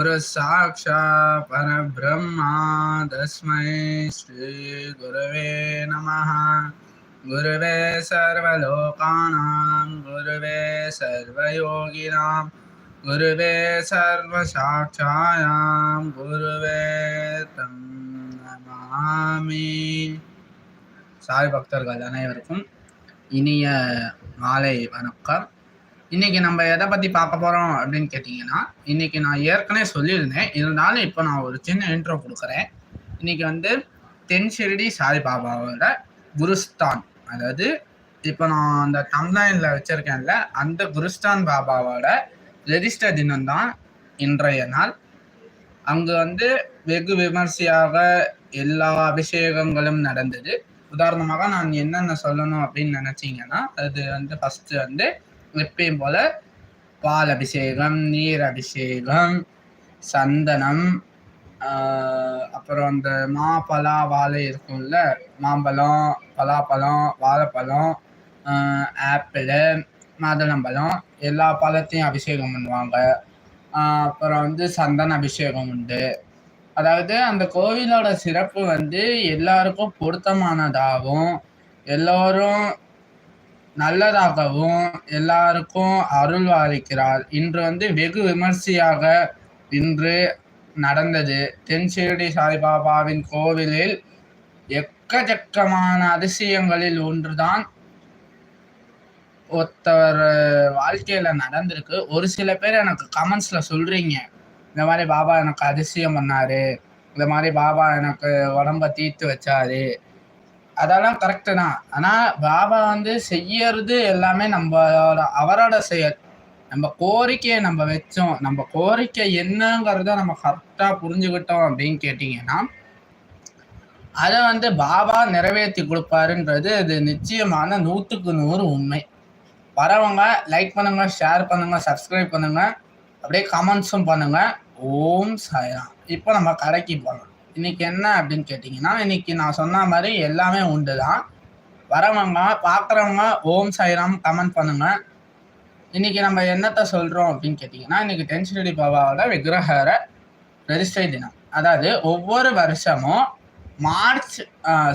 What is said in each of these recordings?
गुरु साक्षा परब्रह्मा तस्मै श्रीगुरवे नमः गुरुवे सर्वलोकानां गुरुवे सर्वयोगिनां गुरुवे सर्वसाक्षायां गुरुवे तं नमामि சாய் பக்தர்கள் அனைவருக்கும் இனிய மாலை வணக்கம் இன்னைக்கு நம்ம எதை பத்தி பார்க்க போறோம் அப்படின்னு கேட்டீங்கன்னா இன்னைக்கு நான் ஏற்கனவே சொல்லியிருந்தேன். இருந்தாலும் இப்போ நான் ஒரு சின்ன இன்ட்ரோ கொடுக்குறேன். இன்னைக்கு வந்து தென் ஷிரடி சாய் பாபாவோட குருஸ்தான். அதாவது இப்போ நான் அந்த தம்லைன்ல வச்சிருக்கேன்ல அந்த குருஸ்தான் பாபாவோட ரெஜிஸ்டர் தினம்தான் இன்றைய நாள். அங்கு வந்து வெகு விமர்சையாக எல்லா அபிஷேகங்களும் நடந்தது. உதாரணமாக நான் என்னென்ன சொல்லணும் அப்படின்னு நினச்சிங்கன்னா அது வந்து ஃபஸ்ட்டு வந்து எப்பயும் போல பால் அபிஷேகம் நீர் அபிஷேகம் சந்தனம் அப்புறம் அந்த மாப்பலா வாழை இருக்கும்ல மாம்பழம் பலாப்பழம் வாழைப்பழம் ஆப்பிள் மாதுளம்பழம் எல்லா பழத்தையும் அபிஷேகம் பண்ணுவாங்க. அப்புறம் வந்து சந்தன அபிஷேகம் உண்டு. அதாவது அந்த கோவிலோட சிறப்பு வந்து எல்லாருக்கும் பொருத்தமானதாகவும் எல்லோரும் நல்லதாகவும் எல்லாருக்கும் அருள் வாரிக்கிறார் இன்று வந்து வெகு விமர்சையாக இன்று நடந்தது. தென்ஷிரடி சாய்பாபாவின் கோவிலில் எக்கச்சக்கமான அதிசயங்களில் ஒன்றுதான் ஒருத்தர் வாழ்க்கையில நடந்திருக்கு. ஒரு சில பேர் எனக்கு கமெண்ட்ஸ்ல சொல்றீங்க. இந்த மாதிரி பாபா எனக்கு அதிசயம் பண்ணாரு. இந்த மாதிரி பாபா எனக்கு உடம்ப தீர்த்து வச்சாரு. அதெல்லாம் கரெக்டு தான். ஆனால் பாபா வந்து செய்யறது எல்லாமே நம்மளோட அவரோட செயல். நம்ம கோரிக்கையை நம்ம வச்சோம். நம்ம கோரிக்கை என்னங்கிறத நம்ம கரெக்டாக புரிஞ்சுக்கிட்டோம் அப்படின்னு கேட்டிங்கன்னா அதை வந்து பாபா நிறைவேற்றி கொடுப்பாருன்றது அது நிச்சயமான நூற்றுக்கு நூறு உண்மை. வரவங்க லைக் பண்ணுங்க ஷேர் பண்ணுங்க சப்ஸ்கிரைப் பண்ணுங்க. அப்படியே கமெண்ட்ஸும் பண்ணுங்க. ஓம் சாய்ராம். இப்போ நம்ம கடைக்கு போகலாம் இன்னைக்கு என்ன அப்படின்னு கேட்டிங்கன்னா இன்னைக்கு நான் சொன்ன மாதிரி எல்லாமே உண்டு தான் வரவங்க பார்க்குறவங்க ஓம் சாய்ராம் கமெண்ட் பண்ணுங்க. இன்னைக்கு நம்ம என்னத்தை சொல்கிறோம் அப்படின்னு கேட்டிங்கன்னா இன்னைக்கு டென்ஷனடி பாபாவோட விக்கிரகர பிரதிஷ்டை தினம். அதாவது ஒவ்வொரு வருஷமும் மார்ச்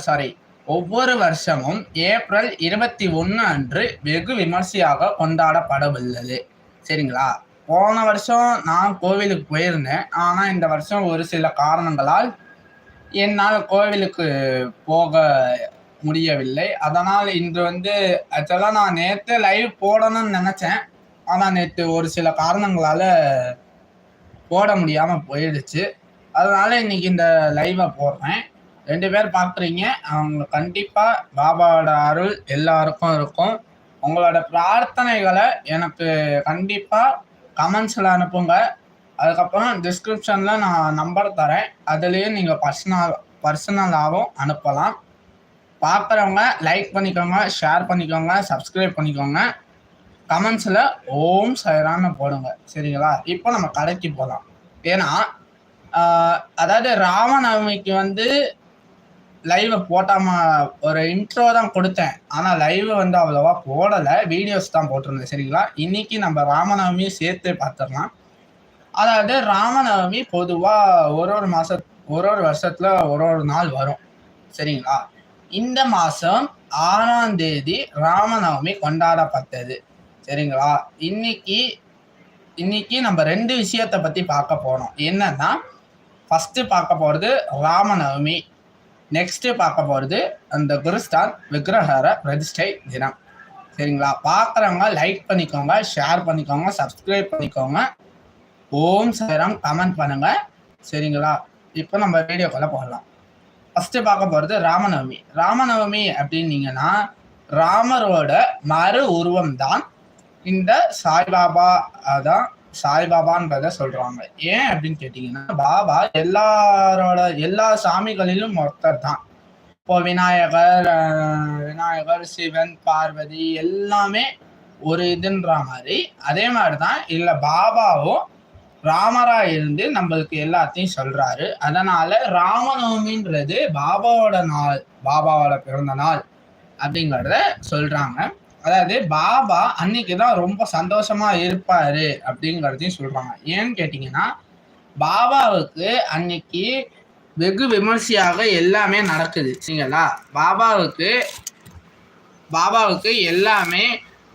சாரி ஒவ்வொரு வருஷமும் ஏப்ரல் இருபத்தி ஒன்று அன்று வெகு விமர்சையாக கொண்டாடப்படவுள்ளது. சரிங்களா? போன வருஷம் நான் கோவிலுக்கு போயிருந்தேன். ஆனால் இந்த வருஷம் ஒரு சில காரணங்களால் என்னால் கோவிலுக்கு போக முடியவில்லை. அதனால் இன்று வந்து ஆக்சுவலாக நான் நேற்று லைவ் போடணும்னு நினச்சேன். ஆனால் நேற்று ஒரு சில காரணங்களால் போட முடியாமல் போயிடுச்சு. அதனால் இன்றைக்கி இந்த லைவை போடுறேன். ரெண்டு பேர் பார்க்குறீங்க. அவங்க கண்டிப்பாக பாபாவோட அருள் எல்லாருக்கும் இருக்கும். உங்களோட பிரார்த்தனைகளை எனக்கு கண்டிப்பாக கமெண்ட்ஸில் அனுப்புங்க. அதுக்கப்புறம் டிஸ்கிரிப்ஷனில் நான் நம்பர் தரேன். அதுலேயும் நீங்கள் பர்சனல் பர்சனலாகவும் அனுப்பலாம். பார்க்குறவங்க லைக் பண்ணிக்கோங்க ஷேர் பண்ணிக்கோங்க சப்ஸ்கிரைப் பண்ணிக்கோங்க. கமெண்ட்ஸில் ஓம் சைரான்னு போடுங்க. சரிங்களா? இப்போ நம்ம கடைக்கு போகலாம் ஏன்னா அதாவது ராமநவமிக்கு வந்து லைவை போட்டாம ஒரு இன்ட்ரோ தான் கொடுத்தேன். ஆனால் லைவ் வந்து அவ்வளோவா போடலை. வீடியோஸ் தான் போட்டிருந்தேன். சரிங்களா? இன்னைக்கு நம்ம ராமநவமியும் சேர்த்து பார்த்துடலாம். அதாவது ராமநவமி பொதுவாக ஒரு ஒரு மாச ஒரு ஒரு வருஷத்துல ஒரு ஒரு நாள் வரும். சரிங்களா? இந்த மாதம் ஆறாம் தேதி ராமநவமி கொண்டாடப்பட்டது. சரிங்களா? இன்னைக்கு இன்னைக்கு நம்ம ரெண்டு விஷயத்தை பற்றி பார்க்க போகிறோம் என்னன்னா ஃபஸ்ட்டு பார்க்க போகிறது ராமநவமி. நெக்ஸ்ட்டு பார்க்க போகிறது அந்த குருஸ்தான் விக்கிரஹர பிரதிஷ்டை தினம். சரிங்களா? பார்க்குறவங்க லைக் பண்ணிக்கோங்க ஷேர் பண்ணிக்கோங்க சப்ஸ்கிரைப் பண்ணிக்கோங்க. ஓம் சாய்ராம் கமெண்ட் பண்ணுங்க. சரிங்களா? இப்போ நம்ம வீடியோக்குள்ள போகலாம். ஃபர்ஸ்ட் பார்க்க போகிறது ராமநவமி. ராமநவமி அப்படின்னீங்கன்னா ராமரோட மறு உருவம் தான் இந்த சாய்பாபா அதான் சாய்பாபான்றத சொல்றாங்க. ஏன் அப்படின்னு கேட்டீங்கன்னா பாபா எல்லாரோட எல்லா சாமிகளிலும் ஒருத்தர் தான் இப்போ விநாயகர் விநாயகர் சிவன் பார்வதி எல்லாமே ஒரு இதுன்ற மாதிரி. அதே மாதிரி தான் இல்லை பாபாவும் ராமரா இருந்து நம்மளுக்கு எல்லாத்தையும் சொல்றாரு. அதனால ராமநவமின்றது பாபாவோட நாள் பாபாவோட பிறந்த நாள் அப்படிங்கிறத சொல்றாங்க. அதாவது பாபா அன்னைக்கு தான் ரொம்ப சந்தோஷமா இருப்பாரு அப்படிங்கிறதையும் சொல்றாங்க. ஏன்னு கேட்டீங்கன்னா பாபாவுக்கு அன்னைக்கு வெகு விமர்சையாக எல்லாமே நடக்குது. சரிங்களா? பாபாவுக்கு பாபாவுக்கு எல்லாமே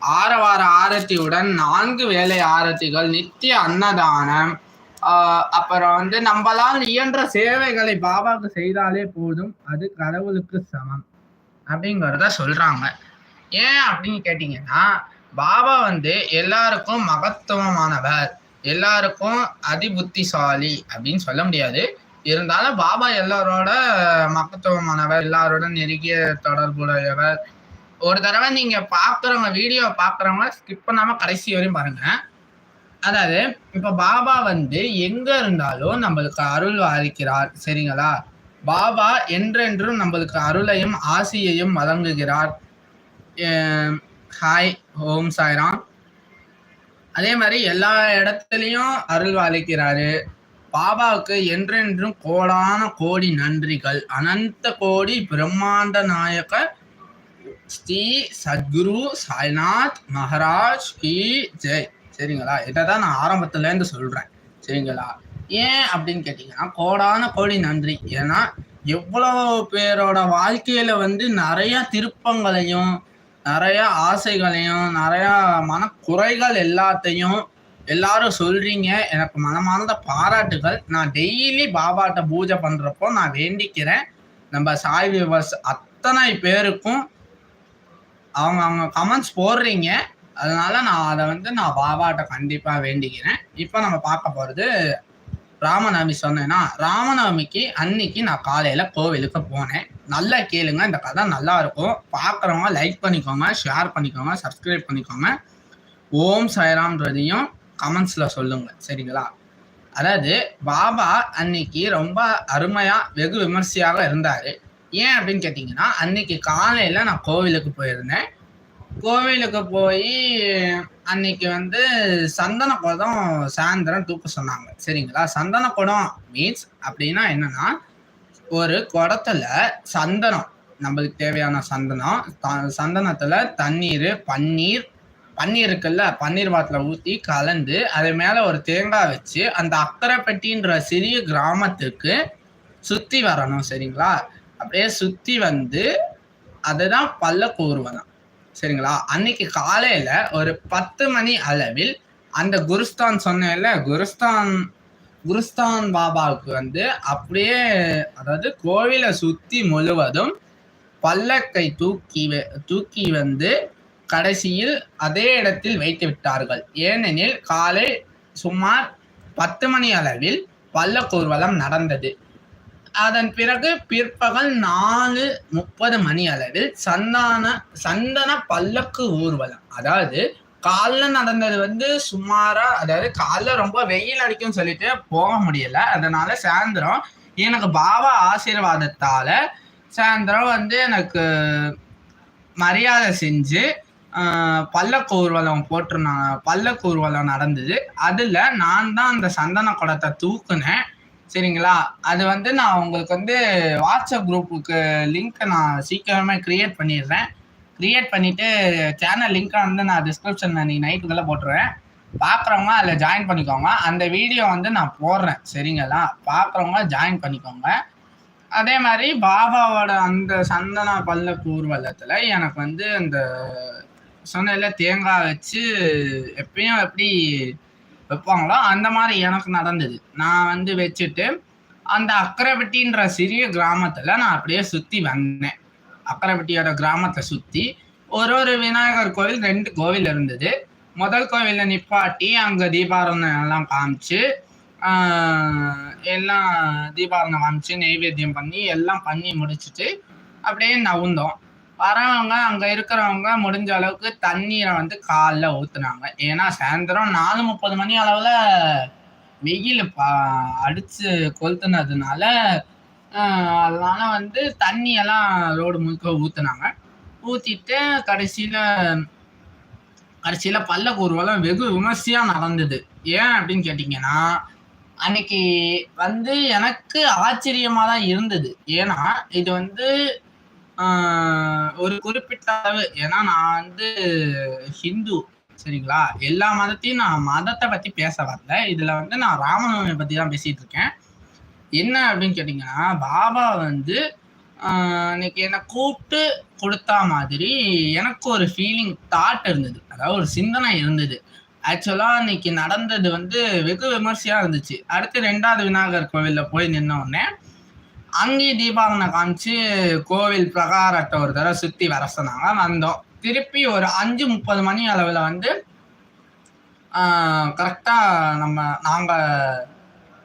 ஆரவார ஆரத்தியுடன் நான்கு வேலை ஆரத்திகள் நித்திய அன்னதானம். ஆஹ் அப்புறம் வந்து நம்மளால் இயன்ற சேவைகளை பாபாவுக்கு செய்தாலே போதும் அது கடவுளுக்கு சமம். அப்படிங்கிறத சொல்றாங்க. ஏன் அப்படின்னு கேட்டீங்கன்னா பாபா வந்து எல்லாருக்கும் மகத்துவமானவர் எல்லாருக்கும் அதிபுத்திசாலி அப்படின்னு சொல்ல முடியாது. இருந்தாலும் பாபா எல்லாரோட மகத்துவமானவர் எல்லாரோட நெருங்கிய தொடர்புடையவர் ஒரு தடவை நீங்க பாக்குறவங்க வீடியோ பாக்குறவங்க ஸ்கிப் பண்ணாம கடைசி வரையும் பாருங்க. அதாவது இப்ப பாபா வந்து எங்க இருந்தாலும் நம்மளுக்கு அருள் அளிக்கிறார் சரிங்களா? பாபா என்றென்றும் நம்மளுக்கு அருளையும் ஆசியையும் வழங்குகிறார். ஹாய் ஓம் சாய்ராம். அதே மாதிரி எல்லா இடத்துலையும் அருள் வாழிக்கிறாரு பாபாவுக்கு என்றென்றும் கோடான கோடி நன்றிகள். அனந்த கோடி பிரம்மாண்ட நாயக ஸ்ரீ சத்குரு சாய்நாத் மகாராஜ் கி ஜெய். சரிங்களா? இதை தான் நான் ஆரம்பத்துலேருந்து சொல்கிறேன் சரிங்களா? ஏன் அப்படின்னு கேட்டிங்கன்னா கோடான கோடி நன்றி. ஏன்னா எவ்வளோ பேரோட வாழ்க்கையில் வந்து நிறையா திருப்பங்களையும் நிறையா ஆசைகளையும் நிறையா மனக்குறைகள் எல்லாத்தையும் எல்லாரும் சொல்கிறீங்க எனக்கு மனமார்ந்த பாராட்டுகள். நான் டெய்லி பாபாட்ட பூஜை பண்ணுறப்போ நான் வேண்டிக்கிறேன். நம்ம சாய் விவஸ் அத்தனை பேருக்கும் அவங்க அவங்க கமெண்ட்ஸ் போடுறீங்க. அதனால நான் அதை வந்து நான் பாபாட்ட கண்டிப்பா வேண்டிக்கிறேன். இப்போ நம்ம பார்க்க போறது ராமநவமி சொன்னேன்னா ராமநவமிக்கு அன்னைக்கு நான் காலையில கோவிலுக்கு போனேன். நல்லா கேளுங்க இந்த கதை நல்லா இருக்கும். பார்க்குறவங்க லைக் பண்ணிக்கோங்க ஷேர் பண்ணிக்கோங்க சப்ஸ்கிரைப் பண்ணிக்கோங்க. ஓம் சாய்ராம்ன்றதையும் கமெண்ட்ஸில் சொல்லுங்க சரிங்களா? அதாவது பாபா அன்னைக்கு ரொம்ப அருமையாக வெகு விமர்சையாக இருந்தார். ஏன் அப்படின்னு கேட்டிங்கன்னா அன்னைக்கு காலையில் நான் கோவிலுக்கு போயிருந்தேன். கோவிலுக்கு போய் அன்னைக்கு வந்து சந்தன குடம் சாயந்தரம் தூக்க சொன்னாங்க. சரிங்களா? சந்தன குடம் மீன்ஸ் அப்படின்னா என்னன்னா ஒரு குடத்துல சந்தனம் நம்மளுக்கு தேவையான சந்தனம் த- சந்தனத்துல தண்ணீர் பன்னீர் பன்னீர் இருக்குல்ல பன்னீர் பாட்டில் ஊற்றி கலந்து அது மேலே ஒரு தேங்காய் வச்சு அந்த அக்கரைப்பட்டின்ற சிறிய கிராமத்துக்கு சுற்றி வரணும் சரிங்களா? அப்படியே சுத்தி வந்து அதுதான் பல்ல ஊர்வலம் சரிங்களா? அன்னைக்கு காலையில ஒரு பத்து மணி அளவில் அந்த குருஸ்தான் சொன்னேன்ல குருஸ்தான் குருஸ்தான் பாபாவுக்கு வந்து அப்படியே அதாவது கோவிலை சுத்தி முழுவதும் பல்லக்கை தூக்கி வ- தூக்கி வந்து கடைசியில் அதே இடத்தில் வைத்து விட்டார்கள். ஏனெனில் காலை சுமார் பத்து மணி அளவில் பல்லக்கு நடந்தது. அதன் பிறகு பிற்பகல் நாலு முப்பது மணி அளவில் சந்தான சந்தன பல்லக்கு ஊர்வலம். அதாவது காலைல நடந்தது வந்து சுமாரா அதாவது காலைல ரொம்ப வெயில் அடிக்கும்னு சொல்லிட்டு போக முடியல. அதனால சாயந்தரம் எனக்கு பாபா ஆசீர்வாதத்தால சாயந்தரம் வந்து எனக்கு மரியாதை செஞ்சு ஆஹ், பல்லக்கு ஊர்வலம் போட்டிருந்தாங்க பல்லக்கு ஊர்வலம் நடந்தது. அதில் நான் தான் அந்த சந்தன குடத்தை தூக்குனேன். சரிங்களா? அது வந்து நான் உங்களுக்கு வந்து வாட்ஸ்அப் குரூப்புக்கு லிங்க்கை நான் சீக்கிரமே க்ரியேட் பண்ணிடுறேன். க்ரியேட் பண்ணிவிட்டு சேனல் லிங்க்கை வந்து நான் டிஸ்கிரிப்ஷனில் நீங்கள் நைட்டுக்குள்ளே போட்டுருவேன். பார்க்குறவங்க அதில் ஜாயின் பண்ணிக்கோங்க. அந்த வீடியோ வந்து நான் போடுறேன். சரிங்களா? பார்க்குறவங்க ஜாயின் பண்ணிக்கோங்க. அதே மாதிரி பாபாவோட அந்த சந்தன பல்லக்கு ஊர்வலத்தில் எனக்கு வந்து அந்த சொன்னதில் தேங்காய் வச்சு எப்பயும் எப்படி வைப்பாங்களோ அந்த மாதிரி எனக்கு நடந்தது. நான் வந்து வச்சுட்டு அந்த அக்கரைப்பட்டின்ற சிறிய கிராமத்தில் நான் அப்படியே சுற்றி வந்தேன். அக்கரைப்பட்டியோட கிராமத்தை சுற்றி ஒரு ஒரு விநாயகர் கோவில் ரெண்டு கோவில் இருந்தது. முதல் கோவிலில் நிப்பாட்டி அங்கே தீபாரணம் எல்லாம் காமிச்சு எல்லாம் தீபாரணம் காமிச்சு நெய்வேத்தியம் பண்ணி எல்லாம் பண்ணி முடிச்சுட்டு அப்படியே நவுந்தோம். வரவங்க அங்க இருக்கிறவங்க முடிஞ்ச அளவுக்கு தண்ணீரை வந்து காலைல ஊத்துனாங்க. ஏன்னா சாயந்தரம் நாலு முப்பது மணி அளவுல வெயில் அடிச்சு கொளுத்துனதுனால அதனால வந்து தண்ணி எல்லாம் ரோடு முழுக்க ஊத்துனாங்க. ஊத்திட்டு கடைசியில கடைசியில பல்லக்கு ஊர்வலம் வெகு விமர்சையா நடந்தது. ஏன் அப்படின்னு கேட்டீங்கன்னா அன்னைக்கு வந்து எனக்கு ஆச்சரியமா தான் இருந்தது. ஏன்னா இது வந்து ஒரு குறிப்பிட்ட அளவு. ஏன்னா நான் வந்து ஹிந்து சரிங்களா? எல்லா மதத்தையும் நான் மதத்தை பத்தி பேச வரல. இதுல வந்து நான் ராமநவமியை பத்தி தான் பேசிட்டு இருக்கேன். என்ன அப்படின்னு கேட்டீங்கன்னா பாபா வந்து இன்னைக்கு என்னை கூப்பிட்டு கொடுத்தா மாதிரி எனக்கு ஒரு ஃபீலிங் தாட் இருந்தது. அதாவது ஒரு சிந்தனை இருந்தது. ஆக்சுவலாக இன்னைக்கு நடந்தது வந்து வெகு விமர்சையாக இருந்துச்சு. அடுத்து ரெண்டாவது விநாயகர் கோவில்ல போய் நின்ன உடனே அங்கேயும் தீபாவனை காமிச்சு கோவில் பிரகாரத்தை ஒரு தடவை சுற்றி வர சொன்னாங்க. வந்தோம். திருப்பி ஒரு அஞ்சு முப்பது மணி அளவில் வந்து கரெக்டாக நம்ம நாங்கள்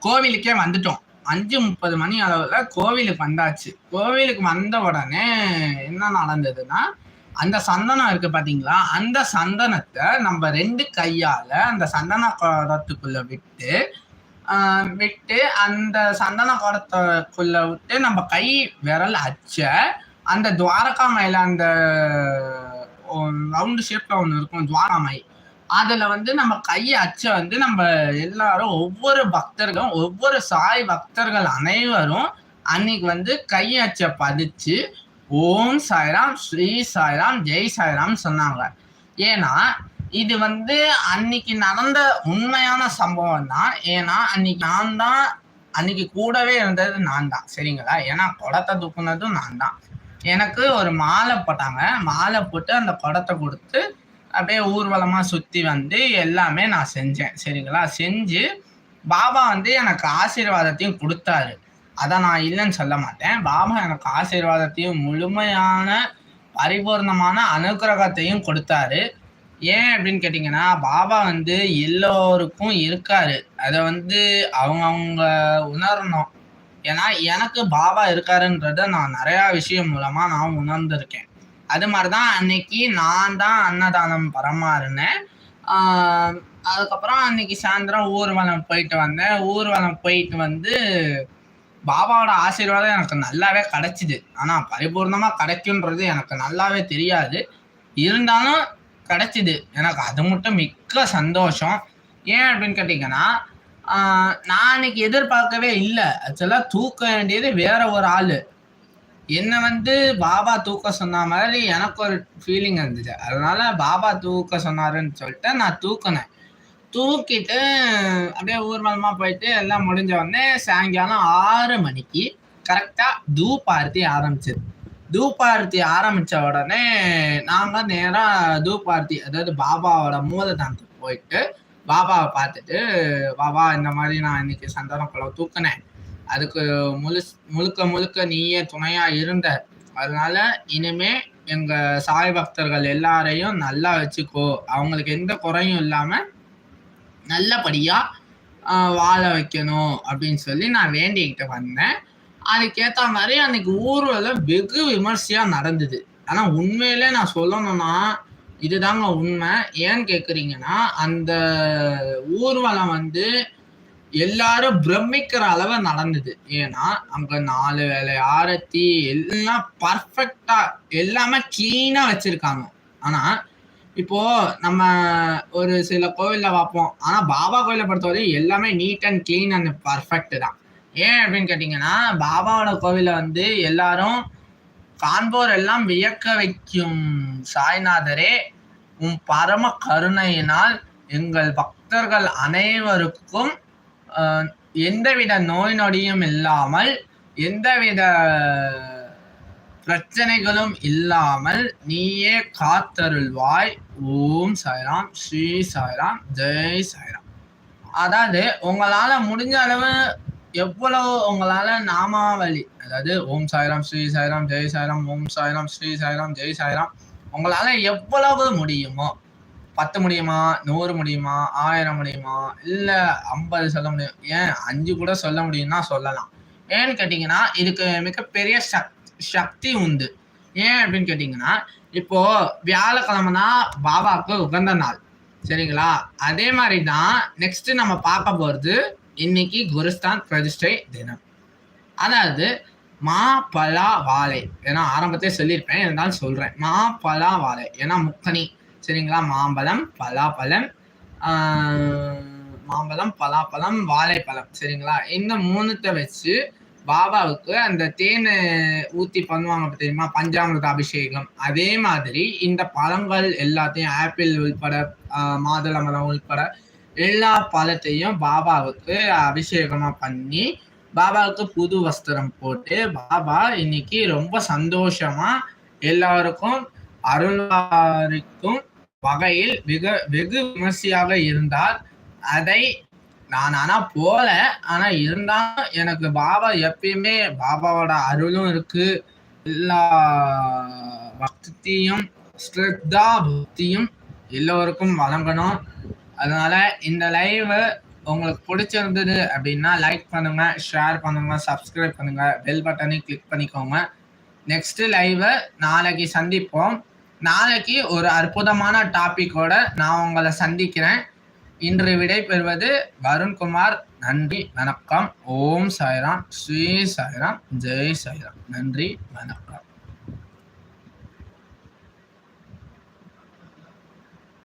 கோவிலுக்கே வந்துட்டோம். அஞ்சு முப்பது மணி அளவில் கோவிலுக்கு வந்தாச்சு. கோவிலுக்கு வந்த உடனே என்ன நடந்ததுன்னா அந்த சந்தனம் இருக்கு பார்த்தீங்களா அந்த சந்தனத்தை நம்ம ரெண்டு கையால் அந்த சந்தன குடத்துக்குள்ள விட்டு விட்டு அந்த சந்தன குடத்துக்குள்ள விட்டு நம்ம கை விரல் அச்ச அந்த துவாரகா மயில அந்த ரவுண்டு ஷேப்ல ஒன்று இருக்கும் துவாரமை அதுல வந்து நம்ம கை அச்ச வந்து நம்ம எல்லாரும் ஒவ்வொரு பக்தர்களும் ஒவ்வொரு சாய் பக்தர்கள் அனைவரும் அன்னைக்கு வந்து கை அச்ச பதிச்சு ஓம் சாய்ராம் ஸ்ரீ சாய்ராம் ஜெய் சாய்ராம் சொன்னாங்க. ஏன்னா இது வந்து அன்னைக்கு நடந்த உண்மையான சம்பவம் தான் ஏன்னா அன்னைக்கு நான் தான் அன்னைக்கு கூடவே இருந்தது நான் தான் சரிங்களா? ஏன்னா குடத்தை தூக்குனதும் நான் தான் எனக்கு ஒரு மாலை போட்டாங்க. மாலை போட்டு அந்த குடத்தை கொடுத்து அப்படியே ஊர்வலமா சுத்தி வந்து எல்லாமே நான் செஞ்சேன். சரிங்களா? செஞ்சு பாபா வந்து எனக்கு ஆசீர்வாதத்தையும் கொடுத்தாரு. அதை நான் இல்லைன்னு சொல்ல மாட்டேன். பாபா எனக்கு ஆசீர்வாதத்தையும் முழுமையான பரிபூர்ணமான அனுகிரகத்தையும் கொடுத்தாரு. ஏன் அப்படின்னு கேட்டிங்கன்னா பாபா வந்து எல்லோருக்கும் இருக்காரு. அதை வந்து அவங்க அவங்க உணரணும். ஏன்னா எனக்கு பாபா இருக்காருன்றத நான் நிறையா விஷயம் மூலமாக நான் உணர்ந்திருக்கேன். அது மாதிரி தான் அன்னைக்கு நான் தான் அன்னதானம் பரமாறினேன் அதுக்கப்புறம் அன்னைக்கு சாயந்தரம் ஊர்வலம் போயிட்டு வந்தேன். ஊர்வலம் போயிட்டு வந்து பாபாவோட ஆசீர்வாதம் எனக்கு நல்லாவே கிடைச்சிது. ஆனால் பரிபூர்ணமாக கிடைக்குன்றது எனக்கு நல்லாவே தெரியாது. இருந்தாலும் கிடச்சிது. எனக்கு அது மட்டும் மிக்க சந்தோஷம். ஏன் அப்படின்னு கேட்டிங்கன்னா நான் அன்னைக்கு எதிர்பார்க்கவே இல்லை. ஆக்சுவலாக தூக்க வேண்டியது வேற ஒரு ஆள். என்னை வந்து பாபா தூக்க சொன்ன மாதிரி எனக்கு ஒரு ஃபீலிங் இருந்துச்சு அதனால பாபா தூக்க சொன்னாருன்னு சொல்லிட்டு நான் தூக்கினேன். தூக்கிட்டு அப்படியே ஊர்வலமாக போயிட்டு எல்லாம் முடிஞ்ச உடனே சாயங்காலம் ஆறு மணிக்கு கரெக்டாக தூப் ஆரத்தி ஆரம்பிச்சது. தூப் ஆரம்பித்த ஆரம்பிச்ச உடனே நாங்க நேரா தூப் அதாவது பாபாவோட மூலதனத்துக்கு போயிட்டு பாபாவை பார்த்துட்டு பாபா இந்த மாதிரி நான் இன்னைக்கு சந்தனம் குளம் தூக்கினேன். அதுக்கு முழு முழுக்க முழுக்க நீயே துணையா இருந்த. அதனால இனிமே எங்க சாய் பக்தர்கள் எல்லாரையும் நல்லா வச்சுக்கோ. அவங்களுக்கு எந்த குறையும் இல்லாம நல்லபடியா வாழ வைக்கணும். அப்படின்னு சொல்லி நான் வேண்டிக்கிட்டு வந்தேன். அதுக்கேத்த மாதிரி அன்னைக்கு ஊர்வலம் வெகு விமர்சையா நடந்தது. ஆனா உண்மையிலே நான் சொல்லணும்னா இதுதாங்க உண்மை. ஏன்னு கேக்குறீங்கன்னா அந்த ஊர்வலம் வந்து எல்லாரும் பிரமிக்கிற அளவு நடந்தது. ஏன்னா அங்க நாலு வேலை ஆரத்தி எல்லாம் பர்ஃபெக்டா எல்லாமே கிளீனா வச்சிருக்காங்க. ஆனா இப்போ நம்ம ஒரு சில கோவில்ல பார்ப்போம். ஆனா பாபா கோயிலை பொறுத்தவரை எல்லாமே neat and clean and perfect தான். ஏன் அப்படின்னு கேட்டிங்கன்னா பாபாவோட கோவிலில் வந்து எல்லாரும் காண்போர் எல்லாம் வியக்க வைக்கும் சாய்நாதரே உன் பரம கருணையினால் எங்கள் பக்தர்கள் அனைவருக்கும் எந்தவித நோய் நொடியும் இல்லாமல் எந்தவித பிரச்சனைகளும் இல்லாமல் நீயே காத்தருள்வாய். ஓம் சாய்ராம் ஸ்ரீ சாய்ராம் ஜெய் சாய்ராம். அதாவது உங்களால் முடிஞ்ச அளவு எவ்வளவு உங்களால நாமாவளி அதாவது ஓம் சாய்ராம் ஸ்ரீ சாய்ராம் ஜெய் சாய்ராம் ஓம் சாய்ராம் ஸ்ரீ சாய்ராம் ஜெய் சாய்ராம் உங்களால எவ்வளவு முடியுமோ பத்து முடியுமா நூறு முடியுமா ஆயிரம் முடியுமா இல்ல ஐம்பது சொல்ல முடியும் ஏன் அஞ்சு கூட சொல்ல முடியும்னா சொல்லலாம். ஏன்னு கேட்டீங்கன்னா இதுக்கு மிகப்பெரிய சக்தி உண்டு. ஏன் அப்படின்னு கேட்டீங்கன்னா இப்போ வியாழக்கிழமைனா பாபாவுக்கு உகந்த நாள் சரிங்களா? அதே மாதிரி தான் நெக்ஸ்ட் நம்ம பார்க்க போறது இன்னைக்கு குருஸ்தான் பிரதிஷ்டை தினம். அதாவது மா பலா வாழை ஏன்னா ஆரம்பத்தே சொல்லியிருப்பேன் இருந்தாலும் சொல்றேன். மா பலா வாழை ஏன்னா முக்கணி சரிங்களா? மாம்பழம் பலாப்பழம் ஆஹ், மாம்பழம் பலாப்பழம் வாழைப்பழம். சரிங்களா? இந்த மூணுத்தை வச்சு பாபாவுக்கு அந்த தேன் ஊத்தி பண்ணுவாங்க தெரியுமா? பஞ்சாமிரத அபிஷேகம். அதே மாதிரி இந்த பழங்கள் எல்லாத்தையும் ஆப்பிள் உள்பட மாதுளம்பழம் உள்பட எல்லா பழத்தையும் பாபாவுக்கு அபிஷேகமா பண்ணி பாபாவுக்கு புது வஸ்திரம் போட்டு பாபா இன்னைக்கு ரொம்ப சந்தோஷமா எல்லாருக்கும் அருளாரிக்கும் வகையில் வெகு வெகு விமர்சையாக இருந்தார். அதை நான் ஆனா போல ஆனா இருந்தாலும் எனக்கு பாபா எப்பயுமே பாபாவோட அருளும் இருக்கு. எல்லா பக்தியும் ஸ்ரத்தா பக்தியும் எல்லோருக்கும் வழங்கணும். அதனால இந்த லைவ் உங்களுக்கு பிடிச்சிருந்தது அப்படின்னா லைக் பண்ணுங்க ஷேர் பண்ணுங்க சப்ஸ்கிரைப் பண்ணுங்க பெல் பட்டனை கிளிக் பண்ணிக்கோங்க. நெக்ஸ்ட் லைவை நாளைக்கு சந்திப்போம். நாளைக்கு ஒரு அற்புதமான டாபிக்கோட நான் உங்களை சந்திக்கிறேன். இன்று விடை பெறுவது வருண்குமார். நன்றி வணக்கம். ஓம் சாய்ராம். ஸ்ரீ சாய்ராம். ஜெய் சாய்ராம். நன்றி வணக்கம்.